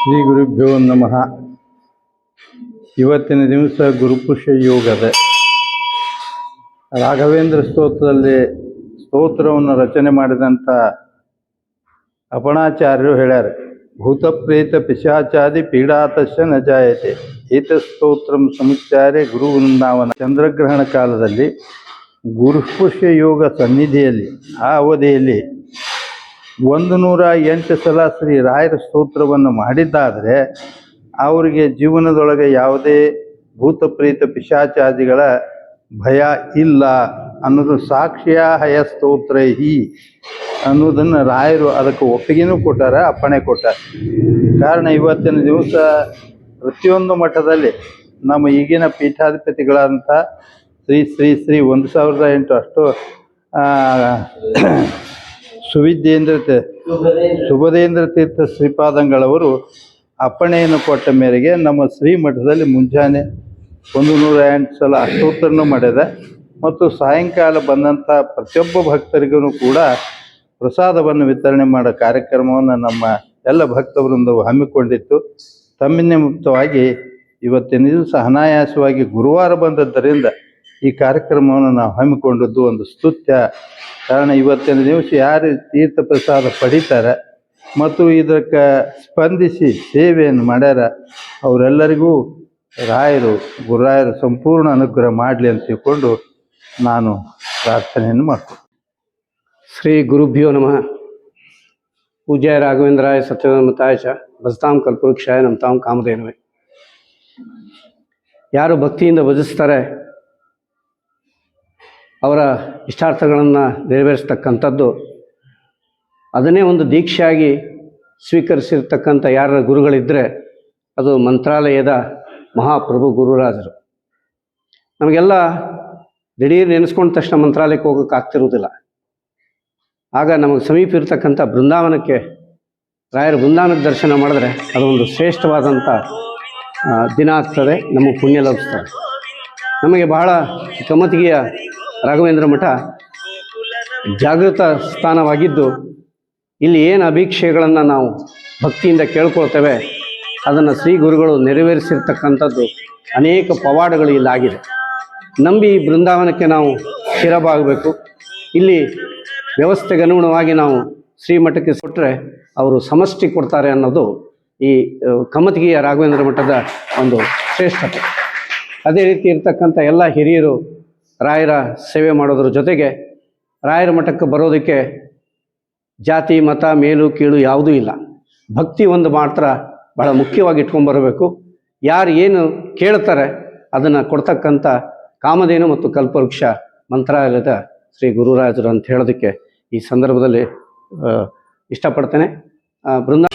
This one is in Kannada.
ಶ್ರೀ ಗುರುಭ್ಯೋ ನಮಃ. ಇವತ್ತಿನ ದಿವಸ ಗುರುಪುಷ್ಯ ಯೋಗದ. ರಾಘವೇಂದ್ರ ಸ್ತೋತ್ರದಲ್ಲಿ ಸ್ತೋತ್ರವನ್ನು ರಚನೆ ಮಾಡಿದಂಥ ಅಪಣಾಚಾರ್ಯರು ಹೇಳ್ಯಾರ ಭೂತಪ್ರೇತ ಪಿಶಾಚಾದಿ ಪೀಡಾತಶ ನ ಜಾಯತೆ. ಏತ ಸ್ತೋತ್ರಂ ಸಮುಚ್ಚಾರೆ ಗುರು ವೃಂದಾವನ. ಚಂದ್ರಗ್ರಹಣ ಕಾಲದಲ್ಲಿ ಗುರುಪುಷ್ಯ ಯೋಗ ಸನ್ನಿಧಿಯಲ್ಲಿ, ಆ ಅವಧಿಯಲ್ಲಿ ಒಂದು ನೂರ ಎಂಟು ಸಲ ಶ್ರೀ ರಾಯರ ಸ್ತೋತ್ರವನ್ನು ಮಾಡಿದ್ದಾದರೆ ಅವರಿಗೆ ಜೀವನದೊಳಗೆ ಯಾವುದೇ ಭೂತ ಪ್ರೇತ ಪಿಶಾಚಾದಿಗಳ ಭಯ ಇಲ್ಲ ಅನ್ನೋದು ಸಾಕ್ಷಿಯ ಹಯ ಸ್ತೋತ್ರ ಹಿ ಅನ್ನೋದನ್ನು ರಾಯರು ಅದಕ್ಕೆ ಒಪ್ಪಿಗೆನೂ ಕೊಟ್ಟಾರ, ಅಪ್ಪಣೆ ಕೊಟ್ಟಾರ. ಕಾರಣ ಇವತ್ತಿನ ದಿವಸ ಪ್ರತಿಯೊಂದು ಮಠದಲ್ಲಿ ನಮ್ಮ ಈಗಿನ ಪೀಠಾಧಿಪತಿಗಳಾದಂಥ ಶ್ರೀ ಶ್ರೀ ಶ್ರೀ ಒಂದು ಸಾವಿರದ ಎಂಟು ಅಷ್ಟು ಸುವಿದ್ಯೇಂದ್ರ ಸುಭದೇಂದ್ರ ತೀರ್ಥ ಶ್ರೀಪಾದಂಗಳವರು ಅಪ್ಪಣೆಯನ್ನು ಕೊಟ್ಟ ಮೇರೆಗೆ ನಮ್ಮ ಶ್ರೀಮಠದಲ್ಲಿ ಮುಂಜಾನೆ ಒಂದು ನೂರ ಎಂಟು ಸಲ ಅಷ್ಟೋತ್ತರನ್ನು ಮಾಡ್ಯದ ಮತ್ತು ಸಾಯಂಕಾಲ ಬಂದಂಥ ಪ್ರತಿಯೊಬ್ಬ ಭಕ್ತರಿಗೂ ಕೂಡ ಪ್ರಸಾದವನ್ನು ವಿತರಣೆ ಮಾಡೋ ಕಾರ್ಯಕ್ರಮವನ್ನು ನಮ್ಮ ಎಲ್ಲ ಭಕ್ತವೃಂದವು ಹಮ್ಮಿಕೊಂಡಿತ್ತು. ತಮ್ಮಿಂದ ಮುಕ್ತವಾಗಿ ಇವತ್ತಿನ ದಿವಸ ಅನಾಯಾಸವಾಗಿ ಗುರುವಾರ ಬಂದದ್ದರಿಂದ ಈ ಕಾರ್ಯಕ್ರಮವನ್ನು ನಾವು ಹಮ್ಮಿಕೊಂಡದ್ದು ಒಂದು ಸ್ತುತ್ಯ. ಕಾರಣ ಇವತ್ತಿನ ದಿವಸ ಯಾರು ತೀರ್ಥ ಪ್ರಸಾದ ಪಡಿತಾರೆ ಮತ್ತು ಇದಕ್ಕೆ ಸ್ಪಂದಿಸಿ ಸೇವೆಯನ್ನು ಮಾಡ್ಯಾರ, ಅವರೆಲ್ಲರಿಗೂ ರಾಯರು, ಗುರುರಾಯರು ಸಂಪೂರ್ಣ ಅನುಗ್ರಹ ಮಾಡಲಿ ಅಂತ ತಿಳ್ಕೊಂಡು ನಾನು ಪ್ರಾರ್ಥನೆಯನ್ನು ಮಾಡ್ತೀನಿ ಶ್ರೀ ಗುರುಭ್ಯೋ ನಮಃ. ಪೂಜ್ಯ ರಾಘವೇಂದ್ರಾಯ ಸತ್ಯಧರ್ಮತಾಯ ಚ, ಭಜತಾಂ ಕಲ್ಪವೃಕ್ಷಾಯ ನಮ್ಮ ತಾಮ್ ಕಾಮಧೇನುವೆ. ಯಾರು ಭಕ್ತಿಯಿಂದ ಭಜಿಸ್ತಾರೆ ಅವರ ಇಷ್ಟಾರ್ಥಗಳನ್ನು ನೆರವೇರಿಸ್ತಕ್ಕಂಥದ್ದು, ಅದನ್ನೇ ಒಂದು ದೀಕ್ಷೆಯಾಗಿ ಸ್ವೀಕರಿಸಿರ್ತಕ್ಕಂಥ ಯಾರ ಗುರುಗಳಿದ್ದರೆ ಅದು ಮಂತ್ರಾಲಯದ ಮಹಾಪ್ರಭು ಗುರುರಾಜರು. ನಮಗೆಲ್ಲ ದಿಢೀರ್ ನೆನೆಸ್ಕೊಂಡ ತಕ್ಷಣ ಮಂತ್ರಾಲಯಕ್ಕೆ ಹೋಗೋಕೆ ಆಗ್ತಿರುವುದಿಲ್ಲ. ಆಗ ನಮಗೆ ಸಮೀಪ ಇರತಕ್ಕಂಥ ಬೃಂದಾವನಕ್ಕೆ ರಾಯರ ಬೃಂದಾವನದ ದರ್ಶನ ಮಾಡಿದ್ರೆ ಅದೊಂದು ಶ್ರೇಷ್ಠವಾದಂಥ ದಿನ ಆಗ್ತದೆ ನಮಗೆ ಪುಣ್ಯ ಲಭಿಸ್ತದೆ. ನಮಗೆ ಬಹಳ ಕಮತಿಗೆಯ ರಾಘವೇಂದ್ರ ಮಠ ಜಾಗೃತ ಸ್ಥಾನವಾಗಿದ್ದು, ಇಲ್ಲಿ ಏನು ಅಭೀಕ್ಷೆಗಳನ್ನು ನಾವು ಭಕ್ತಿಯಿಂದ ಕೇಳ್ಕೊಳ್ತೇವೆ, ಅದನ್ನು ಶ್ರೀ ಗುರುಗಳು ನೆರವೇರಿಸಿರ್ತಕ್ಕಂಥದ್ದು ಅನೇಕ ಪವಾಡಗಳು ಇಲ್ಲಾಗಿದೆ ನಂಬಿ ಬೃಂದಾವನಕ್ಕೆ ನಾವು ಸ್ಥಿರವಾಗಬೇಕು. ಇಲ್ಲಿ ವ್ಯವಸ್ಥೆಗೆ ಅನುಗುಣವಾಗಿ ನಾವು ಶ್ರೀಮಠಕ್ಕೆ ಕೊಟ್ಟರೆ ಅವರು ಸಮಷ್ಟಿ ಕೊಡ್ತಾರೆ ಅನ್ನೋದು ಈ ಕಮತಿಗೆಯ ರಾಘವೇಂದ್ರ ಮಠದ ಒಂದು ಶ್ರೇಷ್ಠತೆ. ಅದೇ ರೀತಿ ಇರ್ತಕ್ಕಂಥ ಎಲ್ಲ ಹಿರಿಯರು ರಾಯರ ಸೇವೆ ಮಾಡೋದ್ರ ಜೊತೆಗೆ ರಾಯರ ಮಠಕ್ಕೆ ಬರೋದಕ್ಕೆ ಜಾತಿ, ಮತ, ಮೇಲು, ಕೀಳು ಯಾವುದೂ ಇಲ್ಲ. ಭಕ್ತಿ ಒಂದು ಮಾತ್ರ ಬಹಳ ಮುಖ್ಯವಾಗಿ ಇಟ್ಕೊಂಡ್ಬರಬೇಕು ಯಾರು ಏನು ಕೇಳ್ತಾರೆ ಅದನ್ನು ಕೊಡ್ತಕ್ಕಂಥ ಕಾಮಧೇನು ಮತ್ತು ಕಲ್ಪವೃಕ್ಷ ಮಂತ್ರಾಲಯದ ಶ್ರೀ ಗುರುರಾಜರು ಅಂತ ಹೇಳೋದಕ್ಕೆ ಈ ಸಂದರ್ಭದಲ್ಲಿ ಇಷ್ಟಪಡ್ತೇನೆ. ಬೃಂದ